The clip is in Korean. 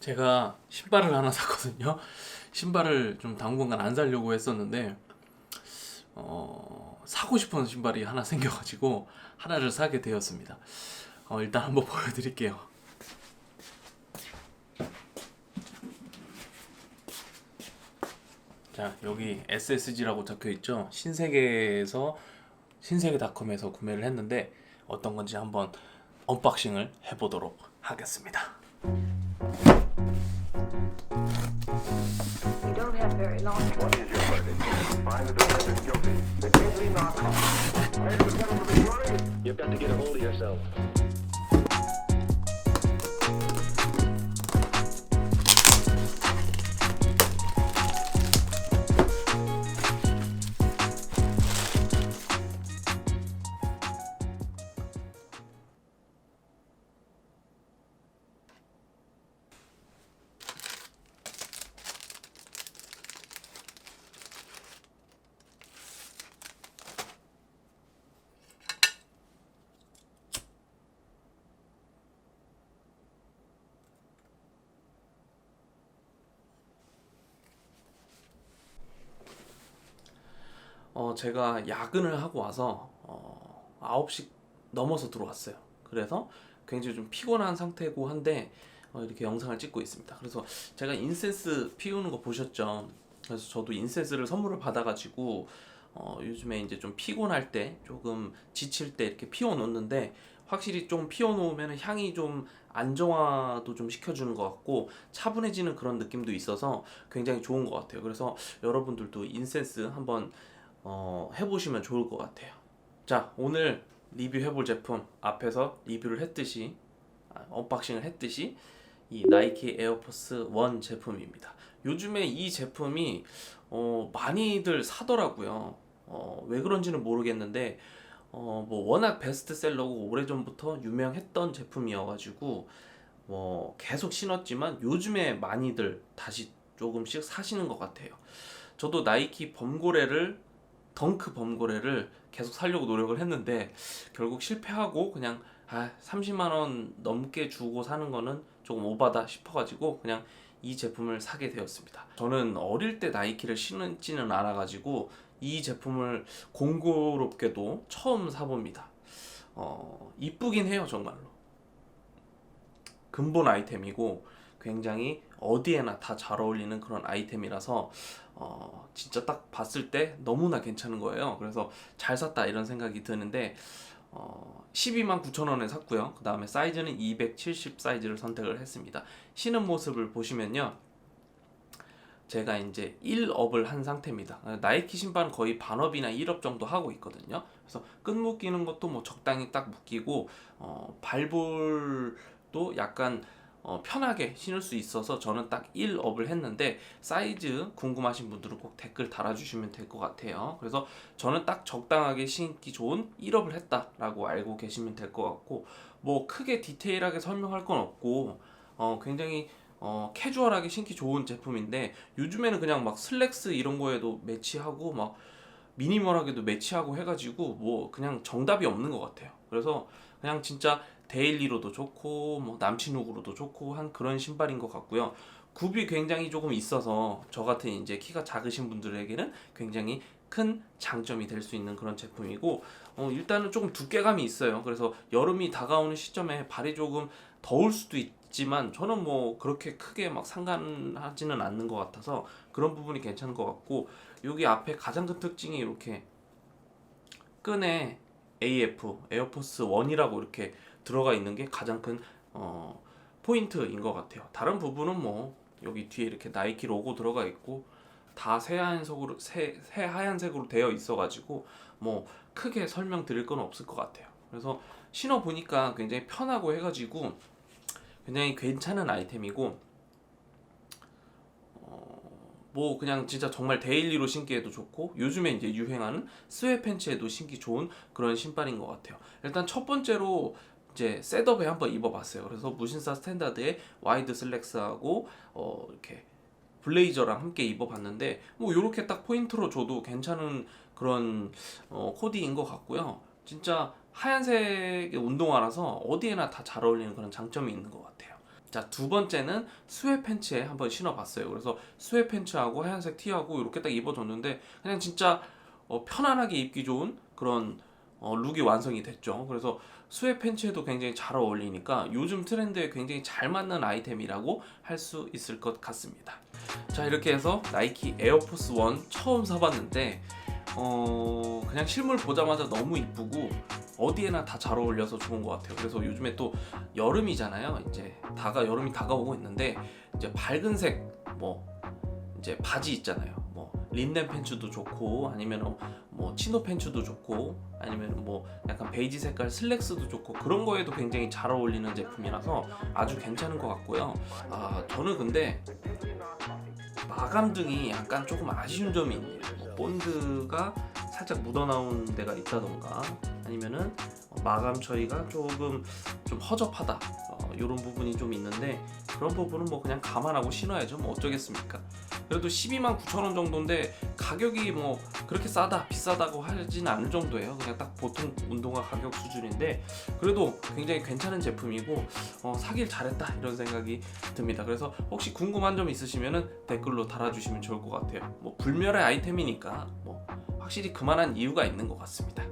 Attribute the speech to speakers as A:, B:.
A: 제가 신발을 하나 샀거든요. 신발을 좀 당분간 안 사려고 했었는데 어, 사고 싶은 신발이 하나 생겨가지고 하나를 사게 되었습니다. 어, 일단 한번 보여드릴게요. 자 여기 SSG라고 적혀 있죠. 신세계에서 신세계닷컴에서 구매를 했는데 어떤 건지 한번 언박싱을 해보도록 하겠습니다.
B: Find the defendant guilty. Narcotic. Ladies and gentlemen the jury,
C: You've got to get a hold of yourself.
A: 어, 제가 야근을 하고 와서 어, 9시 넘어서 들어왔어요. 그래서 굉장히 좀 피곤한 상태고 한데 어, 이렇게 영상을 찍고 있습니다. 그래서 제가 인센스 피우는 거 보셨죠? 그래서 저도 인센스를 선물을 받아가지고 어, 요즘에 이제 좀 피곤할 때 조금 지칠 때 이렇게 피워 놓는데 확실히 좀 피워 놓으면 향이 좀 안정화도 좀 시켜주는 것 같고 차분해지는 그런 느낌도 있어서 굉장히 좋은 것 같아요. 그래서 여러분들도 인센스 한번 어, 해보시면 좋을 것 같아요. 자, 오늘 리뷰해볼 제품 앞에서 리뷰를 했듯이 아, 언박싱을 했듯이 이 나이키 에어포스 1 제품입니다. 요즘에 이 제품이 어, 많이들 사더라고요. 어, 왜 그런지는 모르겠는데 어, 뭐 워낙 베스트셀러고 오래전부터 유명했던 제품이어가지고 뭐 계속 신었지만 요즘에 많이들 다시 조금씩 사시는 것 같아요. 저도 나이키 범고래를 덩크 범고래를 계속 살려고 노력을 했는데 결국 실패하고 그냥 아 30만 원 넘게 주고 사는 거는 조금 오바다 싶어가지고 그냥 이 제품을 사게 되었습니다. 저는 어릴 때 나이키를 신지는 않아가지고 이 제품을 공교롭게도 처음 사봅니다. 어 이쁘긴 해요 정말로. 근본 아이템이고 굉장히 어디에나 다 잘 어울리는 그런 아이템이라서 어, 진짜 딱 봤을 때 너무나 괜찮은 거예요. 그래서 잘 샀다 이런 생각이 드는데 어, 12만 9천 원에 샀고요. 그 다음에 사이즈는 270 사이즈를 선택을 했습니다. 신은 모습을 보시면요. 제가 이제 1업을 한 상태입니다. 나이키 신발은 거의 반업이나 1업 정도 하고 있거든요. 그래서 끈 묶이는 것도 뭐 적당히 딱 묶이고 어, 발볼도 약간 어, 편하게 신을 수 있어서 저는 딱 1업을 했는데 사이즈 궁금하신 분들은 꼭 댓글 달아주시면 될 것 같아요. 그래서 저는 딱 적당하게 신기 좋은 1업을 했다라고 알고 계시면 될 것 같고 뭐 크게 디테일하게 설명할 건 없고 어, 굉장히 어, 캐주얼하게 신기 좋은 제품인데 요즘에는 그냥 막 슬랙스 이런 거에도 매치하고 막 미니멀하게도 매치하고 해가지고 뭐 그냥 정답이 없는 것 같아요. 그래서 그냥 진짜 데일리로도 좋고 뭐 남친룩으로도 좋고 한 그런 신발인 것 같고요. 굽이 굉장히 조금 있어서 저 같은 이제 키가 작으신 분들에게는 굉장히 큰 장점이 될 수 있는 그런 제품이고 어, 일단은 조금 두께감이 있어요. 그래서 여름이 다가오는 시점에 발이 조금 더울 수도 있지만 저는 뭐 그렇게 크게 막 상관하지는 않는 것 같아서 그런 부분이 괜찮은 것 같고 여기 앞에 가장 큰 특징이 이렇게 끈에 AF 에어포스 1이라고 이렇게 들어가 있는 게 가장 큰 어, 포인트인 것 같아요. 다른 부분은 뭐 여기 뒤에 이렇게 나이키 로고 들어가 있고 다 새하얀색으로 새, 새하얀색으로 되어 있어가지고 뭐 크게 설명드릴 건 없을 것 같아요. 그래서 신어 보니까 굉장히 편하고 해가지고 굉장히 괜찮은 아이템이고 어, 뭐 그냥 진짜 정말 데일리로 신기에도 좋고 요즘에 이제 유행하는 스웨 팬츠에도 신기 좋은 그런 신발인 것 같아요. 일단 첫 번째로 이제 셋업에 한번 입어봤어요. 그래서 무신사 스탠다드의 와이드 슬랙스하고 어 이렇게 블레이저랑 함께 입어봤는데 뭐 이렇게 딱 포인트로 줘도 괜찮은 그런 어, 코디인 것 같고요. 진짜 하얀색의 운동화라서 어디에나 다 잘 어울리는 그런 장점이 있는 것 같아요. 자, 두 번째는 스웨 팬츠에 한번 신어봤어요. 그래서 스웨 팬츠하고 하얀색 티하고 이렇게 딱 입어줬는데 그냥 진짜 어, 편안하게 입기 좋은 그런 어, 룩이 완성이 됐죠. 그래서 스웨 팬츠에도 굉장히 잘 어울리니까 요즘 트렌드에 굉장히 잘 맞는 아이템이라고 할 수 있을 것 같습니다. 자, 이렇게 해서 나이키 에어포스 원 처음 사봤는데 어, 그냥 실물 보자마자 너무 이쁘고 어디에나 다 잘 어울려서 좋은 것 같아요. 그래서 요즘에 또 여름이잖아요. 이제 다가 여름이 다가오고 있는데 이제 밝은색 뭐 이제 바지 있잖아요. 뭐 린넨 팬츠도 좋고 아니면 뭐 치노 팬츠도 좋고 아니면 뭐 약간 베이지 색깔 슬랙스도 좋고 그런 거에도 굉장히 잘 어울리는 제품이라서 아주 괜찮은 것 같고요. 아 저는 근데 마감 등이 약간 조금 아쉬운 점이 있네요. 뭐 본드가 살짝 묻어나온 데가 있다던가 아니면은 마감 처리가 조금 좀 허접하다. 이런 부분이 좀 있는데 그런 부분은 뭐 그냥 감안하고 신어야죠. 뭐 어쩌겠습니까? 그래도 12만 9천 원 정도인데 가격이 뭐 그렇게 싸다 비싸다고 하진 않을 정도예요. 그냥 딱 보통 운동화 가격 수준인데 그래도 굉장히 괜찮은 제품이고 어, 사길 잘했다 이런 생각이 듭니다. 그래서 혹시 궁금한 점 있으시면은 댓글로 달아주시면 좋을 것 같아요. 뭐 불멸의 아이템이니까 뭐 확실히 그만한 이유가 있는 것 같습니다